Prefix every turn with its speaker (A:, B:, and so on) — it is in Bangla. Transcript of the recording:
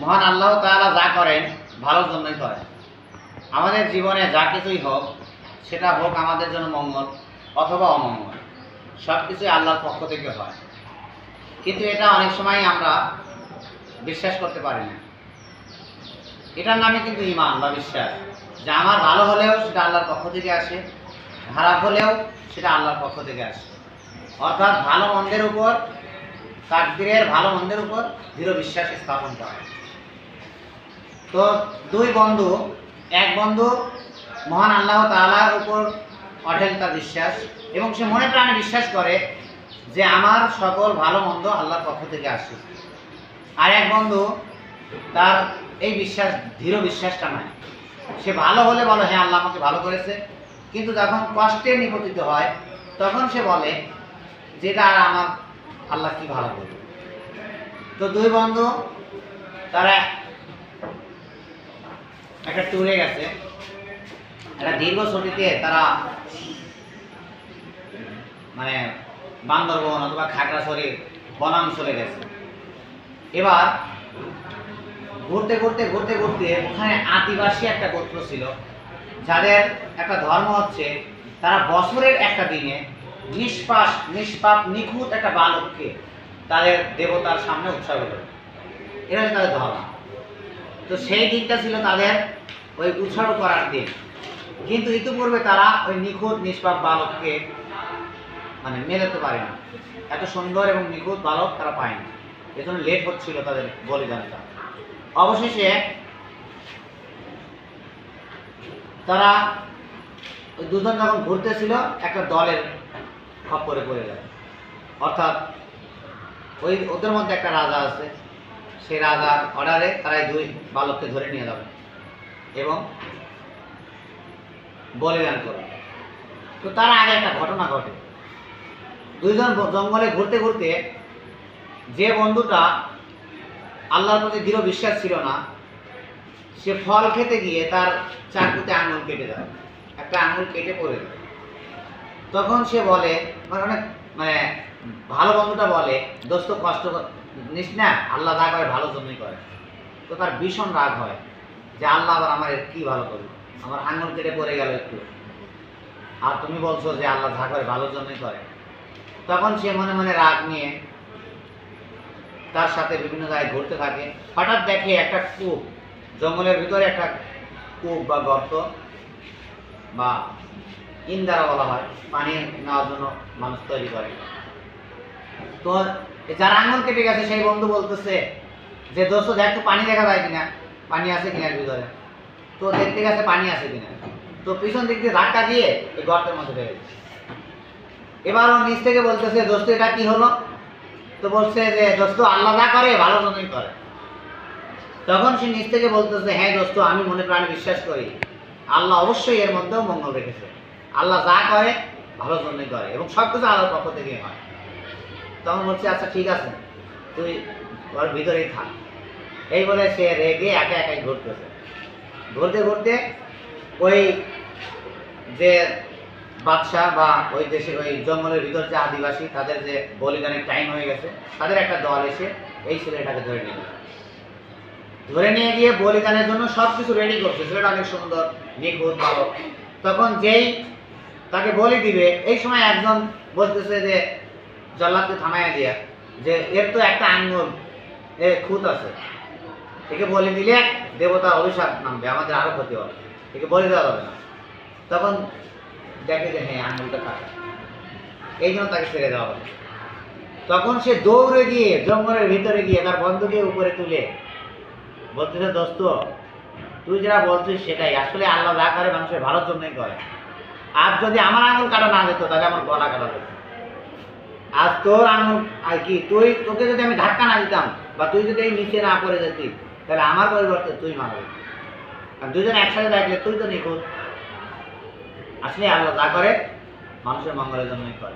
A: মহান আল্লাহ তাআলা যা করেন, ভালোর জন্যই করেন। আমাদের জীবনে যা কিছুই হোক, সেটা হোক আমাদের জন্য মঙ্গল অথবা অমঙ্গল সব কিছুই আল্লাহর পক্ষ থেকে হয়। কিন্তু এটা অনেক সময় আমরা বিশ্বাস করতে পারি না। এটার নামে কিন্তু ইমান বা বিশ্বাস। যে আমার ভালো হলেও সেটা আল্লাহর পক্ষ থেকে আসে, খারাপ হলেও সেটা আল্লাহর পক্ষ থেকে আসে। অর্থাৎ ভালো মন্দের উপর, তাকদিরের ভালো মন্দের উপর দৃঢ় বিশ্বাস স্থাপন করা। তো দুই বন্ধু, এক বন্ধু মহান আল্লাহ তাআলার উপর অঢেল তার বিশ্বাস এবং সে মনে প্রাণে বিশ্বাস করে যে আমার সকল ভালো মন্দ আল্লাহর পক্ষ থেকে আসে আর এক বন্ধু তার এই বিশ্বাস, দৃঢ় বিশ্বাসটা নাই সে ভালো হলে বলো হ্যাঁ আল্লাহ আমাকে ভালো করেছে। কিন্তু যখন কষ্টে নিপতিত হয়, তখন সে বলে যেটা আর আমার আল্লাহ কি ভালো করবে? তো দুই বন্ধু তারা একটা ট্যুরে গেছে। একটা দীর্ঘ ছুটিতে তারা মানে বান্দরবন অথবা খাগড়াছড়ির বনাঞ্চলে গেছে। এবার ঘুরতে ঘুরতে ঘুরতে ঘুরতে ওখানে আদিবাসী একটা গোত্র ছিল, যাদের একটা ধর্ম হচ্ছে তারা বছরের একটা দিনে নিষ্পাস, নিষ্পাপ, নিখুঁত একটা বালককে তাদের দেবতার সামনে উৎসর্গ করে। এটা তাদের ধর্ম। তো সেই দিনটা ছিল তাদের ওই উৎসর্গ করার দিন। কিন্তু ইতিপূর্বে তারা ওই নিখুঁত, নিষ্পাপ বালককে মানে মেলাতে পারে না। এত সুন্দর এবং নিখুঁত বালক তারা পায়নি এজন্য লেট হচ্ছিল তাদের বলিদানটা। অবশেষে তারা ওই দুজন যখন ঘুরতেছিল, একটা দলের খপ্পরে পড়ে যায়। অর্থাৎ ওই, ওদের মধ্যে একটা রাজা আছে। সেই রাজার অর্ডারে তারা এই দুই বালককে ধরে নিয়ে যাবে এবং বলিদান করবে। তো তার আগে একটা ঘটনা ঘটে। দুইজন জঙ্গলে ঘুরতে ঘুরতে যে বন্ধুটা আল্লাহর প্রতি দৃঢ় বিশ্বাস ছিল না, সে ফল খেতে গিয়ে তার চাকুতে আঙুল কেটে দেয়। একটা আঙুল কেটে পড়ে তখন সে বলে মানে অনেক মানে ভালো বন্ধুটা বলে, দোস্ত, কষ্ট নিস না, আল্লাহ যা করে ভালো জন্যই করে। তো তার ভীষণ রাগ হয় যে আল্লাহ আবার আমার এর কি ভালো করবে? আমার আঙুল কেটে পড়ে গেল একটু। আর তুমি বলছো যে আল্লাহ যা করে ভালোর জন্যই করে। তখন সে মনে মনে রাগ নিয়ে তার সাথে বিভিন্ন জায়গায় ঘুরতে থাকে। হঠাৎ দেখে একটা কূপ, জঙ্গলের ভিতরে একটা কূপ বা গর্ত বা ইন্দারা বলা হয়, পানি নেওয়ার জন্য মানুষ তৈরি করে। তো যার আঙুল কেটে গেছে, সেই বন্ধু বলতেছে যে, দোস্ত, দেখ পানি দেখা যায় কিনা? পানি আছে কিনা এর ভিতরে? তো দেখতে গেছে পানি আছে কিনা? তো পিছন দিক দিয়ে ধাক্কা দিয়ে এই গর্তের মধ্যে দিচ্ছে এবার ও নিচ থেকে বলতেছে, দোস্ত, এটা কি হলো? তো বলছে যে, দোস্ত, আল্লাহ যা করে, ভালো জন্যই করে। তখন সে নিচ থেকে বলতেছে হ্যাঁ দোস্ত, আমি মনে প্রাণে বিশ্বাস করি। আল্লাহ অবশ্যই এর মধ্যেও মঙ্গল রেখেছে। আল্লাহ যা করে, ভালো জন্যই করে এবং সব কিছু আল্লাহর পক্ষ থেকেই হয়। তখন বলছে আচ্ছা ঠিক আছে, তুই ওর ভিতরেই থাক। এই বলে সে রেগে একা একাই ঘুরতেছে। ঘুরতে ঘুরতে ওই যে বাদশাহ বা ওই দেশের ওই জঙ্গলের ভিতর যে আদিবাসী, তাদের যে বলিদানের টাইম হয়ে গেছে, তাদের একটা দল এসে এই ছেলেটাকে ধরে নিয়ে ধরে নিয়ে গিয়ে বলিদানের জন্য সব কিছু রেডি করছে। ছেলেটা অনেক সুন্দর, নিখুঁত, ভালো। তখন যেই তাকে বলি দিবে, এই সময় একজন বলতেছে যে জল্লাদকে থামাইয়া দিয়া, যে এর তো একটা আঙ্গুল, এ খুঁত আছে। একে বলে দিলে দেবতা অভিশাপ নামবে, আমাদের আরও ক্ষতি হবে। একে বলে দেওয়া যাবে না। তখন দেখে যে হ্যাঁ আঙুলটা কাটা। এই জন্য তাকে ছেড়ে দেওয়া হবে তখন সে দৌড়ে গিয়ে জঙ্গলের ভিতরে গিয়ে তার বন্ধুকে উপরে তুলে বলতেছে দোস্ত, তুই যেটা বলছিস সেটাই। আসলে আল্লাহ যা করে মানুষের ভালোর জন্যই করে। আর যদি আমার আঙুল কাটা না যেত, তাহলে আমার গলা কাটা যেত। আর তোর আঙুল, আর কি, তুই, তোকে যদি আমি ধাক্কা না দিতাম বা তুই যদি এই নিচে না পড়ে যেতি, তাহলে আমার পরিবর্তে তুই মারা যেতি। আর দুজন একসাথে থাকলে তুই তো নিখুঁত। আসলে আল্লাহ যা করে, মানুষের মঙ্গলের জন্যই করে।